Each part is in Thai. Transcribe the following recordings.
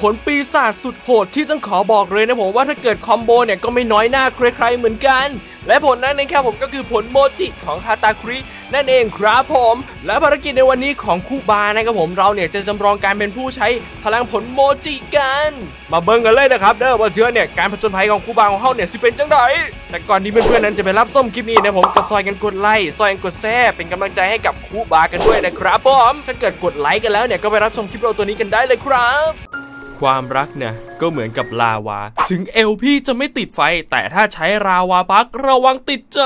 ผลปีศาจสุดโหดที่ต้องขอบอกเลยนะผมว่าถ้าเกิดคอมโบเนี่ยก็ไม่น้อยหน้าใครๆเหมือนกัน และผลนั้นนะครับผมก็คือผลโมจิของคาตาคุรินั่นเองครับผม และภารกิจในวันนี้ของคูบานะครับผมเราเนี่ยจะจำลองการเป็นผู้ใช้พลังผลโมจิกัน มาเบิ่งกันเลยนะครับเด้อว่าเชื่อเนี่ยการผจญภัยของคูบาของเขาเนี่ยสิเป็นจังไดแต่ก่อนที่เพื่อนๆนั้นจะไปรับส้มคลิปนี้นะผมก็ซอยกันกดไลค์ซอยกันกดแชร์เป็นกำลังใจให้กับคูบากันด้วยนะครับผมถ้าเกิดกดไลค์กันแล้วเนี่ยก็ไปรับชมคลิปเราตัวนี้กันได้เลยครับ ความรักเนี่ย ก็เหมือนกับลาวา ถึงเอลพี่จะไม่ติดไฟ แต่ถ้าใช้ราวาปักระวังติดใจ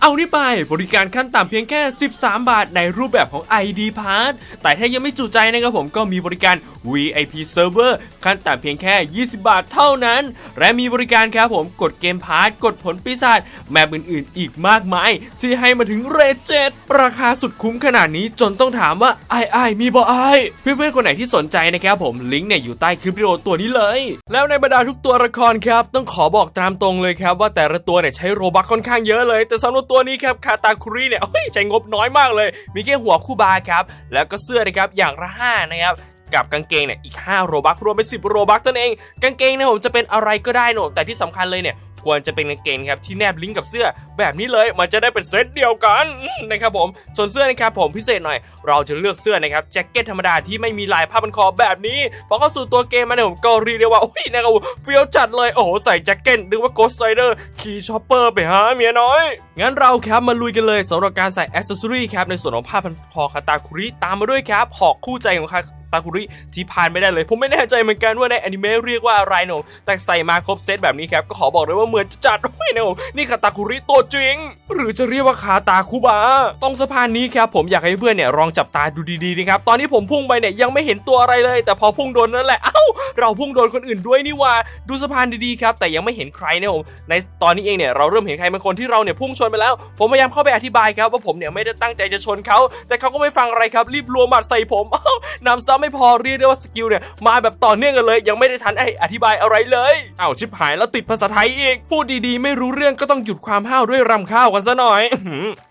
เอานี่ไป บริการขั้นต่ำเพียงแค่ 13 บาทในรูปแบบของ ID Pass แต่ถ้ายังไม่จุใจนะครับผมก็มีบริการ VIP Server ขั้นต่ำเพียงแค่ 20 บาทเท่านั้น และมีบริการครับผมกดเกมพาร์ทกดผลปีศาจแมปอื่นๆ อีกมากมาย ที่ให้มาถึงเรทเจ็ดราคาสุดคุ้มขนาดนี้จนต้องถามว่าไอ้ไอ้มีบ่ไอ้เพื่อนๆคนไหนที่สนใจนะครับผมลิงก์เนี่ยอยู่ใต้คลิปวิดีโอตัวนี้เลยแล้วในบรรดาทุกตัวละครครับ ต้องขอบอกตามตรงเลยครับว่าแต่ละตัวเนี่ยใช้โรบัคค่อนข้างเยอะเลย แต่สำหรับตัวนี้ครับคาตาคุริเนี่ยใช้งบน้อยมากเลย มีแค่หัวคู่บาครับแล้วก็เสื้อนะครับอย่างละห้านะครับกับกางเกงเนี่ยอีก 5 โรบักรวมเป็น 10 โรบักนั่นเอง กางเกงเนี่ยผมจะเป็นอะไรก็ได้หนูแต่ที่สำคัญเลยเนี่ย ควรจะเป็นกางเกงครับที่แนบลิงก์กับเสื้อ แบบนี้เลยมันจะได้เป็นเซตเดียวกันนะครับผมส่วนเสื้อนะครับผมพิเศษหน่อย เราจะเลือกเสื้อนะครับแจ็คเก็ตธรรมดาที่ไม่มีลายผ้าพันคอแบบนี้พอเข้าสู่ตัวเกมมาเนี่ยผมก็เรียกได้ว่าโอ้ยนะครับผมเฟี้ยวจัดเลยโอ้โหใส่แจ็คเก็ตหรือว่าโกสไ i เดอร์ขี่ชอปเปอร์ไปหาเมียน้อย งั้นเราครับมาลุยกันเลยสำหรับการใส่อ c เซสซอรี่ครับในส่วนของผ้าพันคอคาตาคุริตามมาด้วยครับหอกคู่ใจของคา ตาคุริที่ผ่านไม่ได้เลย ผมไม่แน่ใจเหมือนกันว่าในอนิเมะเรียกว่าอะไรหนูแต่ใส่มาครบเซตแบบนี้ครับก็ขอบอกเลยว่าเหมือนจะจัดไม่นะนี่คาตาคุริตัวจริง หรือจะเรียกว่าคาตาคุบาตรงสะพานนี้ครับผมอยากให้เพื่อนเนี่ยลองจับตาดูดีๆนะครับตอนนี้ผมพุ่งไปเนี่ยยังไม่เห็นตัวอะไรเลย แต่พอพุ่งโดนนั่นแหละเอ้าเราพุ่งโดนคนอื่นด้วยนี่ว่าดูสะพานดีๆครับแต่ยังไม่เห็นใครนะผมในตอนนี้เองเนี่ยเราเริ่มเห็นใครบางคนที่เราเนี่ยพุ่งชนไปแล้ว ผมพยายามเข้าไปอธิบายครับว่าผมเนี่ยไม่ได้ตั้งใจจะชนเขาแต่เขาก็ไม่ฟังอะไรครับรีบรัวหมัดใส่ผมอ้านำซ้ำไม่พอเรียกได้ว่าสกิลเนี่ยมาแบบต่อเนื่องกันเลย ยังไม่ได้ทันไออธิบายอะไรเลยอ้าวชิบหายแล้วติดภาษาไทยอีก พูดดีๆ ไม่รู้เรื่องก็ต้องหยุดความห้าวด้วยรำข้าวกันซะหน่อย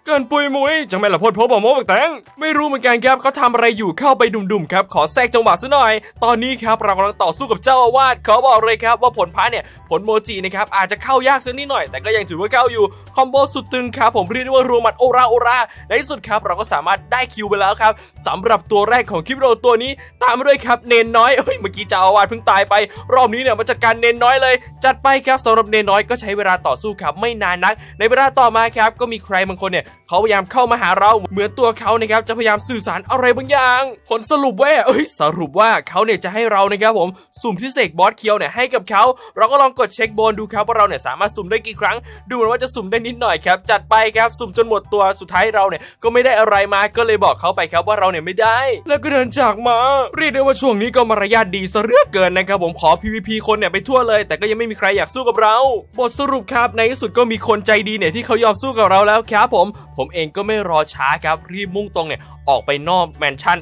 เกินปุยมุยจังไม่ละพดพบบอกโมบักแตงไม่รู้เหมือนกันครับเขาทำอะไรอยู่เข้าไปดุ่มๆครับขอแทรกจังหวะซะหน่อย ตอนนี้ครับเรากำลังต่อสู้กับเจ้าอาวาสเขอบอกเลยครับว่าผลพระเนี่ยผลโมจินะครับอาจจะเข้ายากสักนิดหน่อย แต่ก็ยังถือว่าเข้าอยู่คอมโบสุดตึงครับผมเรียกได้ว่ารัวหมัดโอราโอราในที่สุดครับเราก็สามารถได้คิวไปแล้วครับสำหรับตัวแรกของคลิปวิดีโอตัวนี้ตามมาด้วยครับเนนน้อยเฮ้ยเมื่อกี้เจ้าอาวาสเพิ่งตายไป รอบนี้เนี่ยมาจัดการเนนน้อยเลย จัดไปครับสำหรับเนนน้อยก็ใช้เวลาต่อสู้ครับไม่นานนัก ในเวลาต่อมาครับก็มีใครบางคนเนี่ยเขาพยายามเข้ามาหาเราเหมือนตัวเขานะครับจะพยายามสื่อสารอะไรบางอย่าง ผลสรุปว่าเอ้ยสรุปว่าเขาเนี่ยจะให้เรานะครับผมสุ่มที่เสกบอสเคียวเนี่ยให้กับเขาเราก็ลองกดเช็คโบนดูครับว่าเราเนี่ยสามารถสุ่มได้กี่ครั้ง ดูเหมือนว่าจะสุ่มได้นิดหน่อยครับจัดไปครับสุ่มจนหมดตัวสุดท้ายเราเนี่ยก็ไม่ได้อะไรมาก็เลยบอกเขาไปครับว่าเราเนี่ยไม่ได้ แล้วก็เดินจากมาเรียกได้ว่าช่วงนี้ก็มารยาทดีซะเหลือเกินนะครับผมขอ PVP คนเนี่ยไปทั่วเลย แต่ก็ยังไม่มีใครอยากสู้กับเรา บทสรุปครับในที่สุดก็มีคนใจดีเนี่ยที่เขายอมสู้กับเราแล้วครับผม ผมเองก็ไม่รอช้าครับรีบมุ่งตรงเนี่ยออกไปนอกแมนชั่น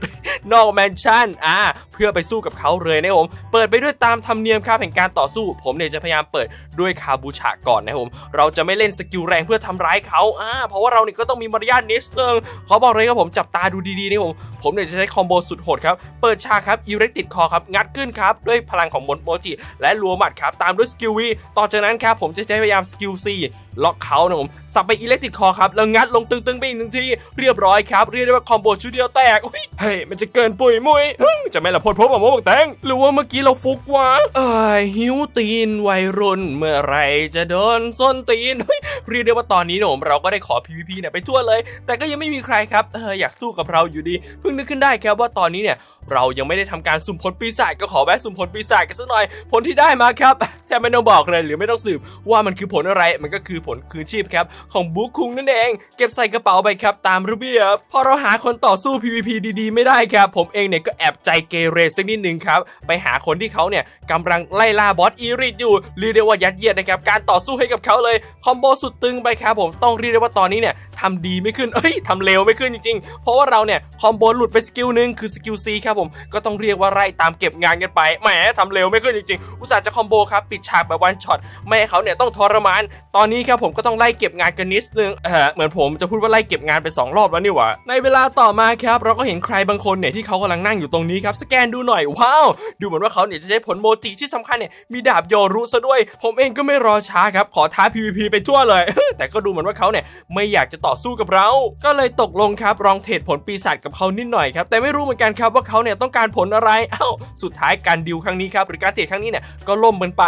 นอกแมนชั่นอ่าเพื่อไปสู้กับเขาเลยนะผม เปิดไปด้วยตามธรรมเนียมครับแห่งการต่อสู้ ผมเนี่ยจะพยายามเปิดด้วยคาบูชาก่อนนะผม เราจะไม่เล่นสกิลแรงเพื่อทำร้ายเขาอ่าเพราะว่าเราเนี่ยก็ต้องมีมารยาทนิดนึงขอบอกเลยครับผมจับตาดูดีๆนะผมผมเนี่ยจะใช้คอมโบสุดโหดครับเปิดฉากครับอิเล็กติดคอครับงัดขึ้นครับด้วยพลังของมนโมจิและรัวหมัดครับตามด้วยสกิลวีต่อจากนั้นครับผมจะใช้พยายามสกิลซีล็อกเขานะผมสับไปอิเล็กติดคอครับแล้วงัดลงตึงๆไปอีกหนึ่งทีเรียบร้อยครับเรียกได้ว่าคอมโบชุดเดียวแตกเฮ้ยมันจะเกินปุ๋ยมุยจะไม่ละพดพบกับโมบักแตงหรือว่าเมื่อกี้เราฟุกวะเอ้ยหิวตีนวัยรุ่นเมื่อไรจะโดนส้นตีนเฮ้ยเรียกได้ว่าตอนนี้นะผมเราก็ได้ขอ PVP เนี่ยไปทั่วเลย แต่ก็ยังไม่มีใครครับเอออยากสู้กับเราอยู่ดี เพิ่งนึกขึ้นได้ครับว่าตอนนี้เนี่ยเรายังไม่ได้ทำการสุ่มผลปีศาจก็ขอแวะสุ่มผลปีศาจกันสักหน่อย ผลที่ได้มาครับแทบไม่ต้องบอกเลยหรือไม่ต้องสืบว่ามันคือผลอะไรมันก็คือผลคืนชีพครับของบุ๊คคุงนั่นเอง เก็บใส่กระเป๋าไปครับตามระเบียบพอเราหาคนต่อสู้ PVP ดีๆ ไม่ได้ครับ ผมเองเนี่ยก็แอบใจเกเรสักนิดนึงครับไปหาคนที่เขาเนี่ยกำลังไล่ล่าบอสอีริดอยู่เรียกได้ว่ายัดเยียดนะครับการต่อสู้ให้กับเขาเลยคอมโบสุดตึงไปครับผมต้องเรียกได้ว่าตอนนี้เนี่ยทำดีไม่ขึ้นเอ้ยทำเร็วไม่ขึ้นจริงๆ เพราะว่าเราเนี่ยคอมโบหลุดไปสกิลหนึ่งคือสกิล C ครับผมก็ต้องเรียกว่าไล่ตามเก็บงานกันไปแหมทำเร็วไม่ขึ้นจริงๆอุตส่าห์จะคอมโบครับปิดฉากแบบวันช็อตไม่ให้เขาเนี่ยต้องทรมาน ตอนนี้ครับผมก็ต้องไล่เก็บงานกันนิดนึงเออเหมือนผมจะพูดว่าไล่เก็บงานไปสองรอบแล้วนี่หว่าในเวลาต่อมาครับเราก็เห็นใครบางคนเนี่ยที่เขากำลังนั่งอยู่ตรงนี้ครับสแกนดูหน่อยว้าวดูเหมือนว่าเขาเนี่ยจะใช้ผลโมจิที่สำคัญเนี่ยมีดาบโยรุซะด้วย ผมเองก็ไม่รอช้าครับขอท้า PVP ไปทั่วเลย แต่ก็ดูเหมือนว่าเขาเนี่ยไม่อยากจะต่อสู้กับเรา ก็เลยตกลงครับลองเทรดผลปีศาจกับเขานิดหน่อยครับแต่ไม่รู้เหมือนกันครับว่าเขาเนี่ยต้องการผลอะไร เอ้า สุดท้ายการดิวครั้งนี้ครับหรือการเทรดครั้งนี้เนี่ยก็ล่มมันไป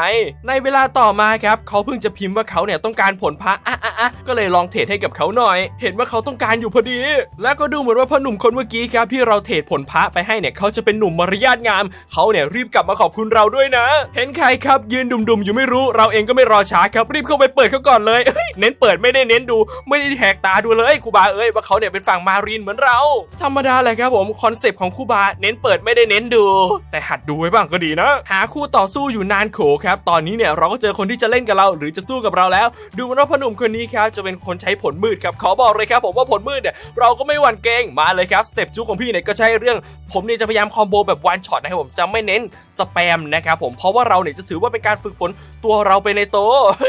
ในเวลาต่อมาครับเขาเพิ่งจะพิมพ์ว่าเขาเนี่ยต้องการผลพระอะอะอะก็เลยลองเทรดให้กับเขาหน่อย เห็นว่าเขาต้องการอยู่พอดี แล้วก็ดูเหมือนว่าพ่อหนุ่มคนเมื่อกี้ครับที่เราเทรดผลพระไปให้เนี่ยเขาจะเป็นหนุ่มมารยาทงามเขาเนี่ยรีบกลับมาขอบคุณเราด้วยนะ เห็นใครครับยืนดุมๆอยู่ไม่รู้เราเองก็ไม่รอช้าครับรีบเข้าไปเปิดเขาก่อนเลยเน้นเปิดไม่ได้เน้นดู ไม่ได้แหกตาดูเลยครูบาเอ้ยว่าเขาเนี่ยเป็นฝั่งมารีนเหมือนเรา ธรรมดาเลยครับผมคอนเซปต์ของครูบาเน้นเปิดไม่ได้เน้นดู แต่หัดดูไว้บ้างก็ดีนะ หาคู่ต่อสู้อยู่นานโขครับ ตอนนี้เนี่ยเราก็เจอคนที่จะเล่นกับเรา หรือจะสู้กับเราแล้ว ดูมันว่าพหนุ่มคนนี้ครับจะเป็นคนใช้ผลมืดครับขอบอกเลยครับผมว่าผลมืดเนี่ยเราก็ไม่หวั่นเกรงมาเลยครับสเต็ปจูของพี่เนี่ยก็ใช่เรื่อง ผมเนี่ยจะพยายามคอมโบแบบวันช็อตนะครับผมจะไม่เน้นสแปมนะครับผมเพราะว่าเราเนี่ยจะถือว่าเป็นการฝึกฝนตัวเราไปในโต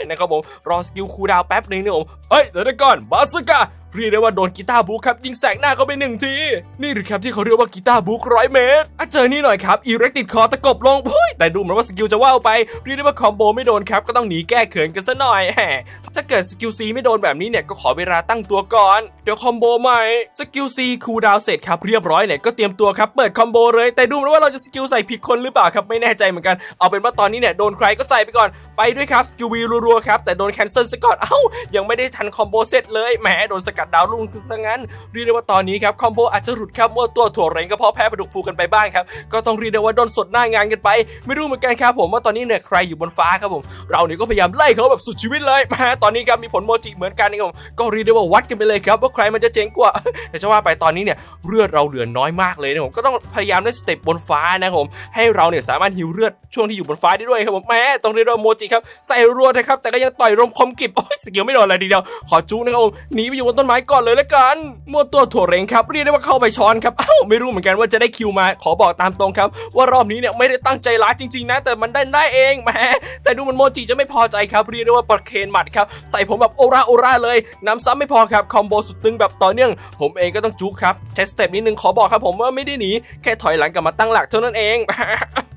นะครับผมรอสกิลคูดาวแป๊บหนึงเนี่ยผมเฮ้ยเดี๋ยวก่อนบาสกา เรียกได้ว่าโดนกีตาร์บุ๊กครับยิงแสกหน้าเขาไปหนึ่งที นี่หรือครับที่เขาเรียกว่ากีตาร์บุ๊กร้อยเมตรอะเจอนี่หน่อยครับอีเร็กติดคอตะกบลงพุ้ยแต่ดูเหมือนว่าสกิลจะว่าวไปเรียกได้ว่าคอมโบไม่โดนครับก็ต้องหนีแก้เขินกันซะหน่อยแหมถ้าเกิดสกิลซีไม่โดนแบบนี้เนี่ยก็ขอเวลาตั้งตัวก่อน เดี๋ยวคอมโบใหม่สกิลซีคูลดาวเสร็จครับเรียบร้อยเนี่ยก็เตรียมตัวครับเปิดคอมโบเลยแต่ดูเหมือนว่าเราจะสกิลใส่ผิดคนหรือเปล่าครับไม่แน่ใจเหมือนกันเอาเป็นว่าตอนนี้เนี่ยโดนใครก็ใส่ไปก่อนไปด้วยครับสกิลวีรัวๆครับแต่โดนแคนเซิลซะก่อนเอ้ายังไม่ได้ทันคอมโบเสร็จเลยแหมโดนสกัดดาวลุ่งซะงั้นเรียกได้ว่าตอนนี้ครับคอมโบอาจจะหลุดครับมั่วตัวถั่วเรงก็เพราะแพ้ปลาดุกฟูกันไปบ้างครับก็ต้องเรียกได้ว่าโดนสดหน้างานกันไป ไม่รู้เหมือนกันครับผมว่าตอนนี้เนี่ยใครอยู่บนฟ้าครับผมเราเนี่ยก็พยายามไล่เขาแบบสุดชีวิตเลยมาตอนนี้ครับมีผลโมจิเหมือนกันนะครับผมก็เรียกได้ว่าวัดกันไปเลยครับว่าใครมันจะเจ๋งกว่าแต่จะว่าไปตอนนี้เนี่ยเลือดเราเหลือน้อยมากเลยนะผมก็ต้องพยายามเล่นสเต็ปบนฟ้านะครับผมให้เราเนี่ยสามารถฮิวเลือดช่วงที่อยู่บนฟ้าได้ด้วยครับผมแหมต้องเรียกได้ว่าโมจิครับใส่รัวนะครับแต่ก็ยังต่อยลมคมกิบโอ้ยสกิลไม่โดนอะไรทีเดียวขอจูนะครับผมหนีไปอยู่บนต้นม้ก่อนเลยละกันมั่วตัวถั่วเรงครับเรียกได้ว่าเข้าไปช้อนครับเอ้าไม่รู้เหมือนกันว่าจะได้คิวมาขอบอกตามตรงครับ ว่ารอบนี้เนี่ยไม่ได้ตั้งใจร้ายจริงๆนะ แต่มันได้ได้เองแหมแต่ดูมันโมจิจะไม่พอใจครับเรียกได้ว่าประเคนหมัดครับใส่ผมแบบโอราโอราเลยน้ำซ้ำไม่พอครับคอมโบสุดตึงแบบต่อเนื่อง ผมเองก็ต้องจุกครับเทสเต็ปนิดนึงขอบอกครับผมว่าไม่ได้หนีแค่ถอยหลังกลับมาตั้งหลักเท่านั้นเอง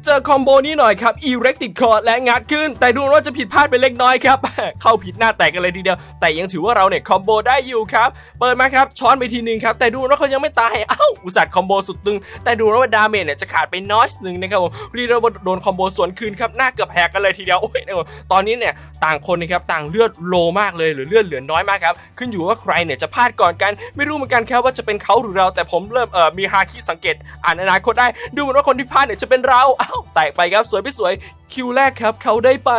เจอคอมโบนี้หน่อยครับ e r e c t i d core และงัดขึ้น แต่ดูว่าจะผิดพลาดไปเล็กน้อยครับ เข้าผิดหน้าแตกกันเลยทีเดียว แต่ยังถือว่าเราเนี่ยคอมโบได้อยู่ครับเปิดมาครับช้อนไปทีหนึ่งครับ แต่ดูว่าเขายังไม่ตาย เอ้า อุตส่าห์คอมโบสุดตึง แต่ดูว่าดาเมจเนี่ยจะขาดไปนอยหนึ่งนะครับผมรียกได้ว่าโดนคอมโบสวนคืนครับ หน้าเกือบแหกกันเลยทีเดียว โอ้ยนะครับตอนนี้เนี่ยต่างคนนะครับต่างเลือดโลมากเลยหรือเลือดเหลือน้อยมากครับ ขึ้นอยู่ว่าใครเนี่ยจะพลาดก่อนกัน ไม่รู้เหมือนกันครับว่าจะเป็นเขาหรือเรา แต่ผมเริ่มเอ่อมีฮาคิสังเกต อ่านอนาคตได้ ดูเหมือนว่าคนที่พลาดเนี่ยจะเป็นเราอ้าวแตกไปครับสวยไม่สวยคิวแรกครับเขาได้ไป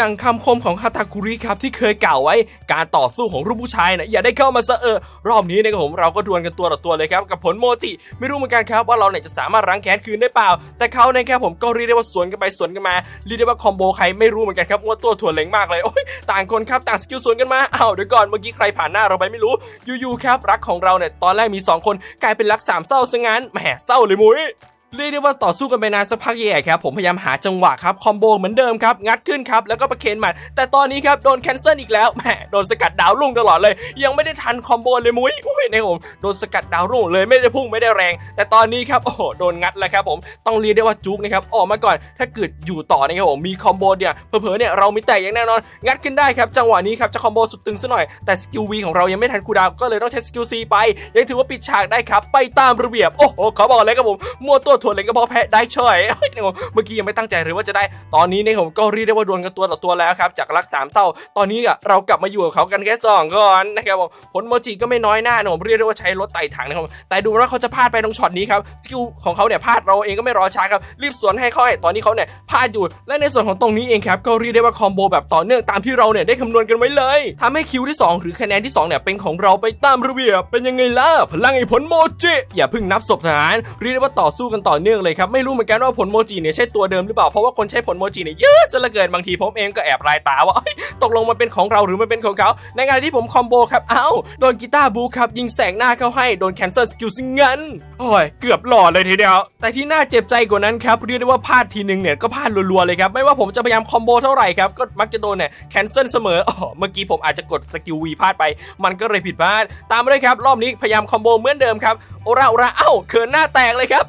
ดังคำคมของคาตาคุริครับที่เคยกล่าวไว้ การต่อสู้ของรูปผู้ชายนะอย่าได้เข้ามาซะเออ รอบนี้นะครับผมเราก็ดวลกันตัวต่อตัวเลยครับ กับผลโมจิ ไม่รู้เหมือนกันครับว่าเราเนี่ยจะสามารถรั้งแค้นคืนได้เปล่า แต่เขานะครับผมก็เรียกได้ว่าสวนกันไปสวนกันมาเรียกได้ว่าคอมโบใครไม่รู้เหมือนกันครับว่าตัวถั่วเหลงมากเลยโอ้ยต่างคนครับต่างสกิลสวนกันมาอ้าวเดี๋ยวก่อนเมื่อกี้ใครผ่านหน้าเราไปไม่รู้อยู่ๆครับรักของเราเนี่ยตอนแรกมีสองคนกลายเป็นรักสามเศร้าซะงั้นแหมเศร้าเลยมุ้ย เรียกได้ว่าต่อสู้กันไปนานสักพักใหญ่ครับผมพยายามหาจังหวะครับคอมโบเหมือนเดิมครับงัดขึ้นครับแล้วก็ประเคนหมัดแต่ตอนนี้ครับโดนแคนเซิลอีกแล้วแหมโดนสกัดดาวรุ่งตลอดเลย ยังไม่ได้ทันคอมโบเลยมุ้ยโอ้ยนะผมโดนสกัดดาวรุ่งเลยไม่ได้พุ่งไม่ได้แรง แต่ตอนนี้ครับโอ้โดนงัดแล้วครับผมต้องเรียกได้ว่าจุกนะครับออกมาก่อนถ้าเกิดอยู่ต่อนะครับผมมีคอมโบเนี่ยเผลอๆเนี่ยเรามีแตกอย่างแน่นอน งัดขึ้นได้ครับจังหวะนี้ครับจะคอมโบสุดตึงซะหน่อยแต่สกิลวีของเรายังไม่ทันคูดาวก็เลยต้องใช้สกิลซีไป ยังถือว่าปิดฉากได้ครับไปตามระเบียบโอ้โหขอบอกเลยครับผมมัวตัวถั่วเลงก็เพราะแพ้ได้เฉยเฮ้ยนะครับผมเมื่อกี้ยังไม่ตั้งใจเลยว่าจะได้ตอนนี้เนี่ยผมก็เรียกได้ว่าดวลกันตัวต่อตัวแล้วครับจากรักสามเศร้า ตอนนี้อะเรากลับมาอยู่กับเขากันแค่สองก่อนนะครับผมผลโมจิก็ไม่น้อยหน้านะผมเรียกได้ว่าใช้รถไต่ถังนะครับผมแต่ดูว่าเขาจะพลาดไปตรงช็อตนี้ครับสกิลของเขาเนี่ยพลาดเราเองก็ไม่รอช้าครับรีบสวนให้เขาให้ตอนนี้เขาเนี่ยพลาดอยู่และในส่วนของตรงนี้เองครับก็เรียกได้ว่าคอมโบแบบต่อเนื่องตามที่เราเนี่ยได้คำนวณกันไว้เลยทำให้คิวที่ 2 หรือคะแนนที่ 2เนี่ยเป็นของเราไปตามระเบียบเป็นยังไงล่ะพลังไอ้ผลโมจิอย่าเพิ่งนับศพทหารเรียกได้ว่าต่อสู้กันต่อต่อเนื่องเลยครับ ไม่รู้เหมือนกันว่าผลโมจิเนี่ยใช่ตัวเดิมหรือเปล่า เพราะว่าคนใช้ผลโมจิเนี่ยเยอะซะเหลือเกินบางทีผมเองก็แอบรายตาว่า ตกลงมันเป็นของเราหรือมันเป็นของเขา ในงานที่ผมคอมโบครับเอ้าโดนกีตาร์บูครับยิงแสงหน้าเข้าให้โดนแคนเซิลสกิลซิงเงั้นโอ้ยเกือบหล่อเลยทีเดียว แต่ที่น่าเจ็บใจกว่านั้นครับเรียกได้ว่าพลาดทีนึงเนี่ยก็พลาดรัวๆเลยครับไม่ว่าผมจะพยายามคอมโบเท่าไหร่ครับก็มักจะโดนเนี่ยแคนเซิลเสมออ๋อเมื่อกี้ผมอาจจะกดสกิลวีพลาดไป มันก็เลยผิดพลาดตามมาเลยครับรอบนี้พยายามคอมโบเหมือนเดิมครับโอราโอราเอ้าเขินหน้าแตกเลยครับ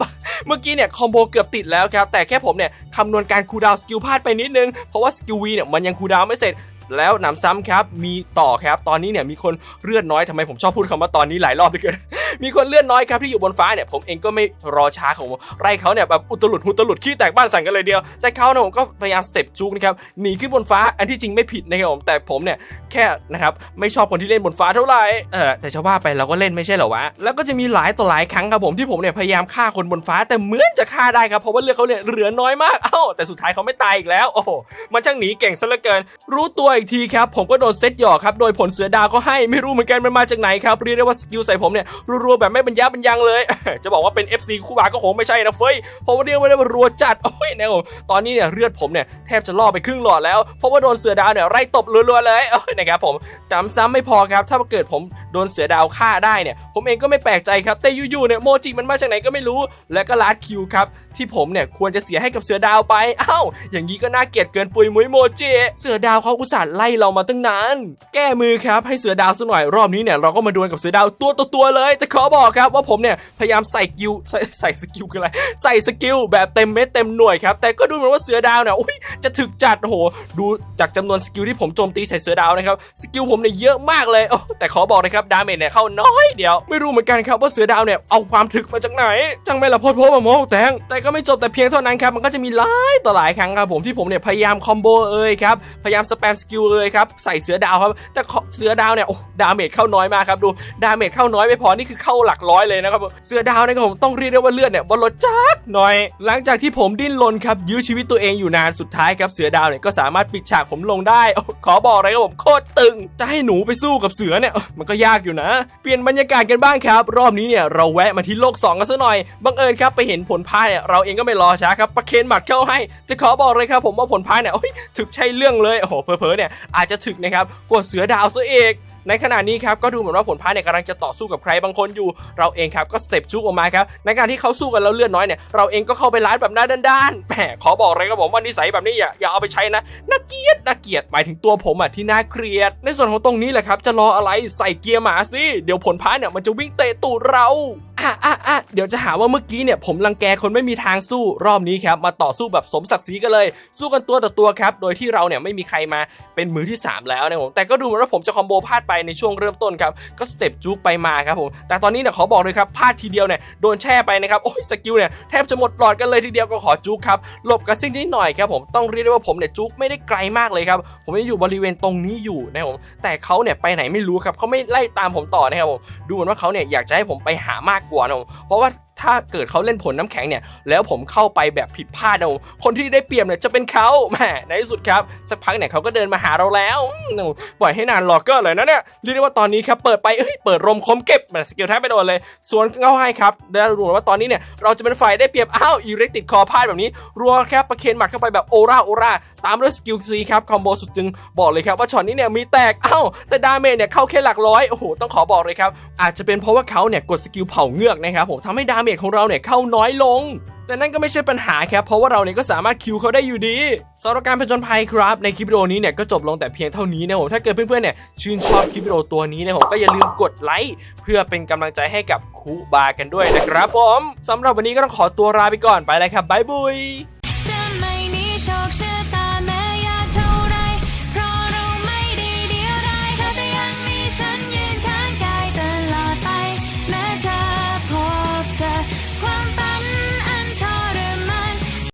เมื่อกี้เนี่ยคอมโบเกือบติดแล้วครับแต่แค่ผมเนี่ยคำนวณการคูดาวสกิลพลาดไปนิดนึงเพราะว่าสกิลวีเนี่ยมันยังคูดาวไม่เสร็จแล้วหนำซ้ำครับมีต่อครับ ตอนนี้เนี่ยมีคนเลือดน้อยทำไมผมชอบพูดคำว่าตอนนี้หลายรอบเลยเกิน มีคนเลื่อดน้อยครับที่อยู่บนฟ้าเนี่ยผมเองก็ไม่รอช้าของไล่เขาเนี่ยแบบอุตลุดหุตลุดขี้แตกบ้านสั่นกันเลยเดียว แต่เขาเนี่ยผมก็พยายามสเต็ปจุกนะครับหนีขึ้นบนฟ้าอันที่จริงไม่ผิดนะครับผมแต่ผมเนี่ยแค่นะครับไม่ชอบคนที่เล่นบนฟ้าเท่าไหร่เออแต่ชาวว่าไปเราก็เล่นไม่ใช่เหรอวะแล้วก็จะมีหลายต่อหลายครั้งครับผมที่ผมเนี่ยพยายามฆ่าคนบนฟ้า แต่เหมือนจะฆ่าได้ครับเพราะว่าเลือดเขาเนี่ยเหลือน้อยมากเอ้าแต่สุดท้ายเขาไม่ตายอีกแล้วโอ้โหมันช่างหนีเก่งซะเหลือเกิน รู้ตัวอีกทีครับผมก็โดนเซตหยอกครับโดยผลเสือดาวก็ให้ไม่รู้เหมือนกันมันมาจากไหนครับเรียกได้ว่าสกิลใส่ผมเนี่ยรัวแบบไม่บรรยะบรรยังเลย จะบอกว่าเป็น FC คู่บาก็คงไม่ใช่นะเฟ้ยเพราะว่าเรียกว่าได้ว่ารัวจัดโอ้ยนะผมตอนนี้เนี่ยเลือดผมเนี่ยแทบจะล่อไปครึ่งหลอดแล้วเพราะว่าโดนเสือดาวเนี่ยไล่ตบรัวๆเลยโอ้ยนะครับผมจำซ้ำไม่พอครับถ้าเกิดผมโดนเสือดาวฆ่าได้เนี่ยผมเองก็ไม่แปลกใจครับแต่ยู่ๆเนี่ยโมจิมันมาจากไหนก็ไม่รู้ แล้วก็ลาดคิวครับที่ผมเนี่ยควรจะเสียให้กับเสือดาวไปเอ้าอย่างนี้ก็น่าเกลียดเกินปุยมุ้ยโมจิเสือดาวเขาอุตส่าห์ไล่เรามาตั้งนานแก้มือครับให้เสือดาวสักหน่อยรอบนี้เนี่ยเราก็มาดวลกับเสือดาวตัวต่อตัวเลยแต่ขอบอกครับว่าผมเนี่ยพยายามใส่กิลใส่ใส่สกิลคืออะไร ใส่สกิลแบบเต็มเม็ดเต็มหน่วยครับแต่ก็ดูเหมือนว่าเสือดาวเนี่ยอุ้ยจะถึกจัดโอ้โหดูจากจำนวนสกิลที่ผมโจมตีใส่เสือดาวนะครับสกิลผมเนี่ยเยอะมากเลยโอ้แต่ขอบอกนะครับดาเมจเนี่ยเข้าน้อยเดียว ไม่รู้เหมือนกันครับว่าเสือดาวเนี่ยเอาความถึกมาจากไหนจังไม่ละพดโพดมาโมกแตงแต่ก็ไม่จบแต่เพียงเท่านั้นครับมันก็จะมีหลายต่อหลายครั้งครับผมที่ผมเนี่ยพยายามคอมโบเอ่ยครับพยายามสแปมสกิลเอ่ยครับใส่เสือดาวครับแต่เสือดาวเนี่ยโอ้ดาเมจเข้าน้อยมากครับดูดาเมจเข้าน้อยไม่พอนี่คือเข้าหลักร้อยเลยนะครับผมเสือดาวนะครับผมต้องเรียกได้ว่าเลือดเนี่ยบนรถจักหน่อย หลังจากที่ผมดิ้นรนครับยื้อชีวิตตัวเองอยู่นานสุดท้ายครับเสือดาวเนี่ยก็สามารถปิดฉากผมลงได้ ขอบอกเลยครับผมโคตรตึง จะให้หนูไปสู้กับเสือเนี่ยมันก็ยากอยู่นะ เปลี่ยนบรรยากาศกันบ้างครับ รอบนี้เนี่ยเราแวะมาที่โลก 2 กันซะหน่อยบังเอิญครับไปเห็นผลพายเนี่ยเราเองก็ไม่รอช้าครับประเคนหมัดเข้าให้ จะขอบอกเลยครับผมว่าผลพายเนี่ยถึกใช่เรื่องเลยโอ้โหเพอๆเนี่ยอาจจะถึกนะครับกว่าเสือดาวซะเอง ในขณะนี้ครับก็ดูเหมือนว่าผลพายเนี่ยกำลังจะต่อสู้กับใครบางคนอยู่ เราเองครับก็สเต็ปชุกออกมาครับในการที่เขาสู้กันแล้วเลือดน้อยเนี่ยเราเองก็เข้าไปร้านแบบหน้าด้านๆแหมขอบอกเลยครับผมว่านิสัยแบบนี้อย่าอย่าเอาไปใช้นะน่าเกลียดน่าเกลียดหมายถึงตัวผมอะที่น่าเกลียด ในส่วนของตรงนี้แหละครับจะรออะไรใส่เกียร์หมาสิเดี๋ยวผลพายเนี่ยมันจะวิ่งเตะตูดเรา อะอะอะเดี๋ยวจะหาว่าเมื่อกี้เนี่ยผมรังแกคนไม่มีทางสู้รอบนี้ครับมาต่อสู้แบบสมศักดิ์ศรีกันเลย สู้กันตัวต่อตัวครับ โดยที่เราเนี่ยไม่มีใครมาเป็นมือที่สามแล้วนะผมแต่ก็ดูเหมือนว่าผมจะคอมโบพลาดไปในช่วงเริ่มต้นครับก็สเต็ปจุกไปมาครับผมแต่ตอนนี้เนี่ยขอบอกเลยครับพลาดทีเดียวเนี่ยโดนแช่ไปนะครับโอ้ยสกิลเนี่ยแทบจะหมดหลอดกันเลยทีเดียวก็ขอจุกครับหลบกันสิ่งนิดหน่อยครับผมต้องเรียกได้ว่าผมเนี่ยจุกไม่ได้ไกลมากเลยครับผมยังอยู่บริเวณตรงนี้อยู่นะผมแต่เขาเนี่ยไปไหนไม่รู้ครับเขาไม่ไล่ตามผมต่อนะครับผมดูเหมือนว่าเขาเนี่ยอยากจะให้ผมไปหามากกว่านะผมเพราะว่า ถ้าเกิดเขาเล่นผลน้ำแข็งเนี่ย แล้วผมเข้าไปแบบผิดพลาดนะผมคนที่ได้เปรียบเนี่ยจะเป็นเขาแหมในที่สุดครับ สักพักเนี่ยเขาก็เดินมาหาเราแล้วอืมปล่อยให้นานรอเกอร์เลยนะเนี่ย เรียกได้ว่าตอนนี้ครับ เปิดไปเอ้ย เปิดรมคมเก็บแหมสกิลแทบไม่โดนเลย ส่วนเงาให้ครับ ได้รู้ว่าตอนนี้เนี่ย เราจะเป็นฝ่ายได้เปรียบ อ้าวอีเร็กติดคอพลาดแบบนี้ รัวครับประเคนหมัดเข้าไปแบบโอราโอราตามด้วยสกิลซีครับ คอมโบสุดจึงบอกเลยครับว่าช็อตนี้เนี่ยมีแตก อ้าว แต่ดาเมจเนี่ยเข้าแค่หลักร้อย โอ้โห ต้องขอบอกเลยครับ อาจจะเป็นเพราะว่าเขาเนี่ยกดสกิลเผาเงือกนะครับผมทำให้ดาเมจของเราเนี่ยเข้าน้อยลง แต่นั่นก็ไม่ใช่ปัญหาครับเพราะว่าเราเนี่ยก็สามารถคิวเขาได้อยู่ดีสำหรับการผจญภัยครับในคลิปวิดีโอนี้เนี่ยก็จบลงแต่เพียงเท่านี้นะผมถ้าเกิดเพื่อนๆเนี่ยชื่นชอบคลิปวิดีโอตัวนี้นะผมก็อย่าลืมกดไลค์เพื่อเป็นกำลังใจให้กับคูบากันด้วยนะครับผมสำหรับวันนี้ก็ต้องขอตัวลาไปก่อนไปเลยครับบ๊ายบุย